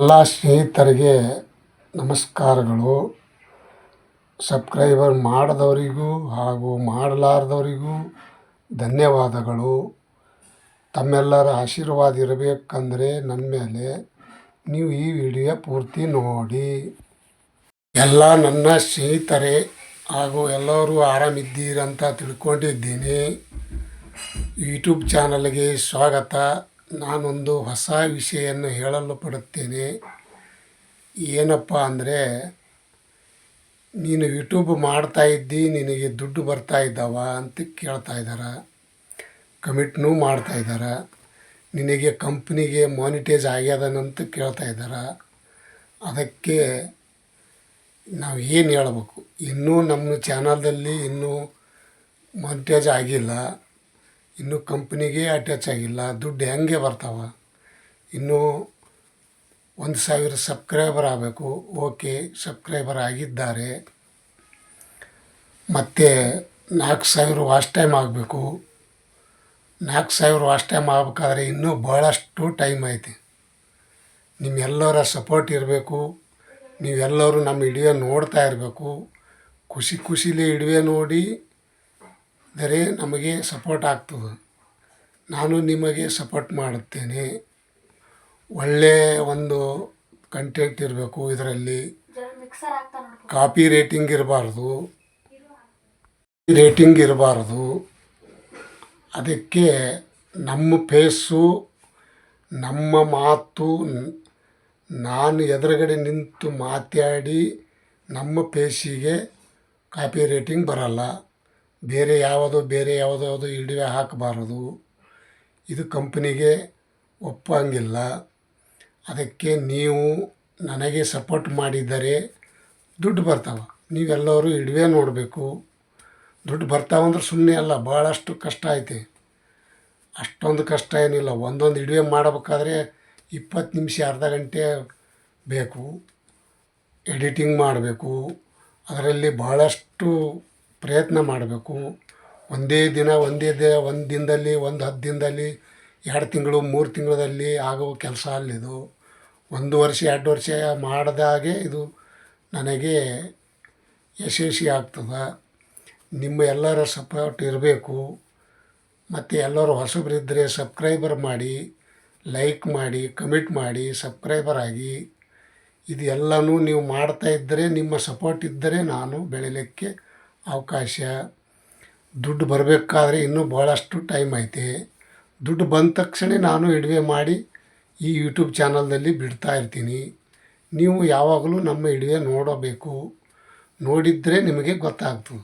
ಎಲ್ಲ ಸ್ನೇಹಿತರಿಗೆ ನಮಸ್ಕಾರಗಳು. ಸಬ್ಸ್ಕ್ರೈಬರ್ ಮಾಡಿದವರಿಗೂ ಹಾಗೂ ಮಾಡಲಾರ್ದವರಿಗೂ ಧನ್ಯವಾದಗಳು. ತಮ್ಮೆಲ್ಲರ ಆಶೀರ್ವಾದ ಇರಬೇಕಂದರೆ ನನ್ನ ಮೇಲೆ ನೀವು ಈ ವಿಡಿಯೋ ಪೂರ್ತಿ ನೋಡಿ. ಎಲ್ಲ ನನ್ನ ಸ್ನೇಹಿತರೇ ಹಾಗೂ ಎಲ್ಲರೂ ಆರಾಮಿದ್ದೀರಂತ ತಿಳ್ಕೊಂಡಿದ್ದೀನಿ. ಯೂಟ್ಯೂಬ್ ಚಾನಲ್ಗೆ ಸ್ವಾಗತ. ನಾನೊಂದು ಹೊಸ ವಿಷಯವನ್ನು ಹೇಳಲು ಪಡುತ್ತೇನೆ. ಏನಪ್ಪ ಅಂದರೆ, ನೀನು ಯೂಟ್ಯೂಬ್ ಮಾಡ್ತಾ ಇದ್ದಿ, ನಿನಗೆ ದುಡ್ಡು ಬರ್ತಾ ಇದ್ದಾವ ಅಂತ ಕೇಳ್ತಾ ಇದ್ದಾರೆ. ಕಮಿಟ್ನೂ ಮಾಡ್ತಾ ಇದ್ದಾರೆ. ನಿನಗೆ ಕಂಪ್ನಿಗೆ ಮಾನಿಟೈಸ್ ಆಗ್ಯದನಂತ ಕೇಳ್ತಾ ಇದ್ದಾರೆ. ಅದಕ್ಕೆ ನಾವು ಏನು ಹೇಳಬೇಕು? ಇನ್ನೂ ನಮ್ಮ ಚಾನಲ್ದಲ್ಲಿ ಇನ್ನೂ ಮಾನಿಟೈಸ್ ಆಗಿಲ್ಲ. ಇನ್ನೂ ಕಂಪ್ನಿಗೆ ಅಟ್ಯಾಚ್ ಆಗಿಲ್ಲ, ದುಡ್ಡು ಹೆಂಗೆ ಬರ್ತಾವ? ಇನ್ನೂ ಒಂದು ಸಾವಿರ ಸಬ್ಸ್ಕ್ರೈಬರ್ ಆಗಬೇಕು, ಓಕೆ ಸಬ್ಸ್ಕ್ರೈಬರ್ ಆಗಿದ್ದಾರೆ. ಮತ್ತು ನಾಲ್ಕು ಸಾವಿರ ವಾಚ್ ಟೈಮ್ ಆಗಬೇಕು. ನಾಲ್ಕು ಸಾವಿರ ವಾಚ್ ಟೈಮ್ ಆಗಬೇಕಾದ್ರೆ ಇನ್ನೂ ಭಾಳಷ್ಟು ಟೈಮ್ ಐತಿ. ನಿಮ್ಮೆಲ್ಲರ ಸಪೋರ್ಟ್ ಇರಬೇಕು, ನೀವೆಲ್ಲರೂ ನಮ್ಮ ವಿಡಿಯೋ ನೋಡ್ತಾ ಇರಬೇಕು. ಖುಷಿ ಖುಷಿಲಿ ವಿಡಿಯೋ ನೋಡಿ ದರೆ ನಮಗೆ ಸಪೋರ್ಟ್ ಆಗ್ತದೆ. ನಾನು ನಿಮಗೆ ಸಪೋರ್ಟ್ ಮಾಡುತ್ತೇನೆ. ಒಳ್ಳೆಯ ಒಂದು ಕಂಟೆಂಟ್ ಇರಬೇಕು ಇದರಲ್ಲಿ. ಕಾಪಿ ರೇಟಿಂಗ್ ಇರಬಾರ್ದು. ರೇಟಿಂಗ್ ಇರಬಾರ್ದು. ಅದಕ್ಕೆ ನಮ್ಮ ಫೇಸು, ನಮ್ಮ ಮಾತು, ನಾನು ಎದುರುಗಡೆ ನಿಂತು ಮಾತಾಡಿ ನಮ್ಮ ಫೇಸಿಗೆ ಕಾಪಿ ರೇಟಿಂಗ್ ಬರಲ್ಲ. ಬೇರೆ ಯಾವುದು, ಬೇರೆ ಯಾವುದೋ ಯಾವುದೋ ಇಡಿವೆ ಹಾಕಬಾರದು. ಇದು ಕಂಪ್ನಿಗೆ ಒಪ್ಪಂಗಿಲ್ಲ. ಅದಕ್ಕೆ ನೀವು ನನಗೆ ಸಪೋರ್ಟ್ ಮಾಡಿದರೆ ದುಡ್ಡು ಬರ್ತಾವೆ. ನೀವೆಲ್ಲರೂ ಇಡುವೆ ನೋಡಬೇಕು. ದುಡ್ಡು ಬರ್ತಾವಂದ್ರೆ ಸುಮ್ಮನೆ ಅಲ್ಲ ಭಾಳಷ್ಟು ಕಷ್ಟ ಐತೆ. ಅಷ್ಟೊಂದು ಕಷ್ಟ ಏನಿಲ್ಲ. ಒಂದೊಂದು ಇಡುವೆ ಮಾಡಬೇಕಾದ್ರೆ ಇಪ್ಪತ್ತು ನಿಮಿಷ, ಅರ್ಧ ಗಂಟೆ ಬೇಕು. ಎಡಿಟಿಂಗ್ ಮಾಡಬೇಕು. ಅದರಲ್ಲಿ ಭಾಳಷ್ಟು ಪ್ರಯತ್ನ ಮಾಡಬೇಕು. ಒಂದೇ ದಿನ, ಒಂದೇ ದ, ಒಂದು ದಿನದಲ್ಲಿ, ಒಂದು ಹತ್ತು ದಿನದಲ್ಲಿ, ಎರಡು ತಿಂಗಳು, ಮೂರು ತಿಂಗಳಲ್ಲಿ ಆಗುವ ಕೆಲಸ ಅಲ್ಲಿದು. ಒಂದು ವರ್ಷ, ಎರಡು ವರ್ಷ ಮಾಡಿದಾಗೆ ಇದು ನನಗೆ ಯಶಸ್ವಿ ಆಗ್ತದೆ. ನಿಮ್ಮ ಎಲ್ಲರ ಸಪೋರ್ಟ್ ಇರಬೇಕು. ಮತ್ತು ಎಲ್ಲರೂ ಹೊಸಬರಿದ್ದರೆ ಸಬ್ಸ್ಕ್ರೈಬರ್ ಮಾಡಿ ಲೈಕ್ ಮಾಡಿ ಕಮೆಂಟ್ ಮಾಡಿ ಸಬ್ಸ್ಕ್ರೈಬರ್ ಆಗಿ. ಇದೆಲ್ಲನೂ ನೀವು ಮಾಡ್ತಾ ಇದ್ದರೆ, ನಿಮ್ಮ ಸಪೋರ್ಟ್ ಇದ್ದರೆ ನಾನು ಬೆಳಿಲಿಕ್ಕೆ ಅವಕಾಶ. ದುಡ್ಡು ಬರಬೇಕಾದ್ರೆ ಇನ್ನೂ ಭಾಳಷ್ಟು ಟೈಮ್ ಐತೆ. ದುಡ್ಡು ಬಂದ ತಕ್ಷಣ ನಾನು ವಿಡಿಯೋ ಮಾಡಿ ಈ ಯೂಟ್ಯೂಬ್ ಚಾನಲ್ನಲ್ಲಿ ಬಿಡ್ತಾ ಇರ್ತೀನಿ. ನೀವು ಯಾವಾಗಲೂ ನಮ್ಮ ವಿಡಿಯೋ ನೋಡಬೇಕು. ನೋಡಿದರೆ ನಿಮಗೆ ಗೊತ್ತಾಗ್ತದೆ.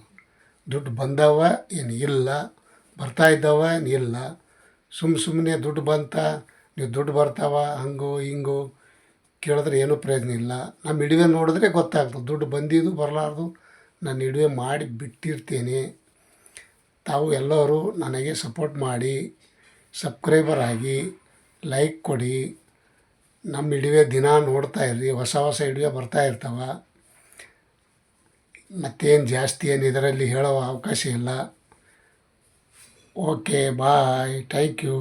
ದುಡ್ಡು ಬಂದವ ಏನು ಇಲ್ಲ, ಬರ್ತಾ ಇದ್ದಾವ ಏನು ಇಲ್ಲ. ಸುಮ್ಮ ಸುಮ್ಮನೆ ದುಡ್ಡು ಬಂತ, ನೀವು ದುಡ್ಡು ಬರ್ತಾವ, ಹಂಗೋ, ಹಿಂಗೋ ಕೇಳಿದ್ರೆ ಏನೂ ಪ್ರಯೋಜನ ಇಲ್ಲ. ನಮ್ಮ ವಿಡಿಯೋ ನೋಡಿದ್ರೆ ಗೊತ್ತಾಗ್ತದೆ. ದುಡ್ಡು ಬಂದಿದ್ದು ಬರಲಾರ್ದು ನಾನು ಇಡುವೆ ಮಾಡಿ ಬಿಟ್ಟಿರ್ತೇನೆ. ತಾವು ಎಲ್ಲರೂ ನನಗೆ ಸಪೋರ್ಟ್ ಮಾಡಿ ಸಬ್ಸ್ಕ್ರೈಬರ್ ಆಗಿ ಲೈಕ್ ಕೊಡಿ. ನಮ್ಮ ಇಡುವೆ ದಿನ ನೋಡ್ತಾ ಇರ್ರಿ, ಹೊಸ ಹೊಸ ಇಡುವೆ ಬರ್ತಾ ಇರ್ತಾವ. ಮತ್ತೇನು ಜಾಸ್ತಿ ಏನು ಇದರಲ್ಲಿ ಹೇಳೋ ಅವಕಾಶ ಇಲ್ಲ. Okay bye thank you